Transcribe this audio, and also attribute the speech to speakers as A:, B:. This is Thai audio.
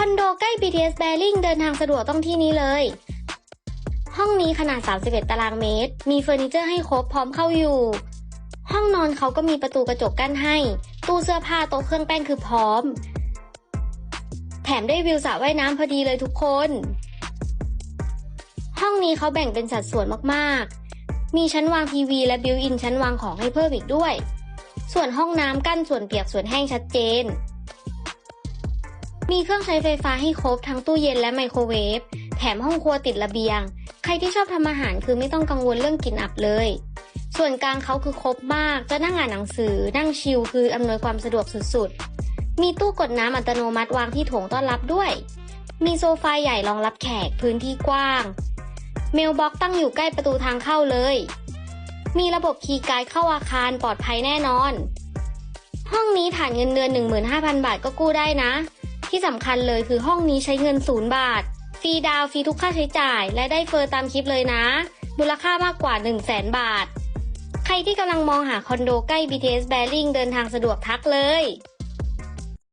A: คอนโดใกล้ BTS Bearing เดินทางสะดวกต้องที่นี้เลย ห้องนี้ขนาด 31 ตารางเมตร มีเฟอร์นิเจอร์ให้ครบพร้อมเข้าอยู่ ห้องนอนเขาก็มีประตูกระจกกั้นให้ ตู้เสื้อผ้าโต๊ะเครื่องแป้งคือพร้อม แถมได้วิวสระว่ายน้ำพอดีเลยทุกคน ห้องนี้เขาแบ่งเป็นสัดส่วนมากๆ มีชั้นวางทีวีและบิวอินชั้นวางของให้เพิ่มอีกด้วย ส่วนห้องน้ำกั้นส่วนเปียกส่วนแห้งชัดเจน มีเครื่องใช้ไฟฟ้าให้ครบทั้งตู้เย็นและไมโครเวฟ แถมห้องครัวติดระเบียง ใครที่ชอบทำอาหารคือไม่ต้องกังวลเรื่องกลิ่นอับเลย ส่วนกลางเขาคือครบมาก จะนั่งอ่านหนังสือ นั่งชิลคืออำนวยความสะดวกสุดๆ มีตู้กดน้ำอัตโนมัติวางที่โถงต้อนรับด้วย มีโซฟาใหญ่รองรับแขกพื้นที่กว้าง เมลบ็อกตั้งอยู่ใกล้ประตูทางเข้าเลย มีระบบคีย์การ์ดเข้าอาคารปลอดภัยแน่นอน ห้องนี้ฐานเงินเดือน 15,000 บาทก็กู้ได้นะ ที่สำคัญเลยคือห้องนี้ใช้เงินศูนย์บาท ฟรีดาวฟรีทุกค่าใช้จ่าย และได้เฟอร์ตามคลิปเลยนะ มูลค่ามากกว่า 1 0 0 0 0แบาท ใครที่กำลังมองหาคอนโดใกล้ BTS Bearing เดินทางสะดวกทักเลย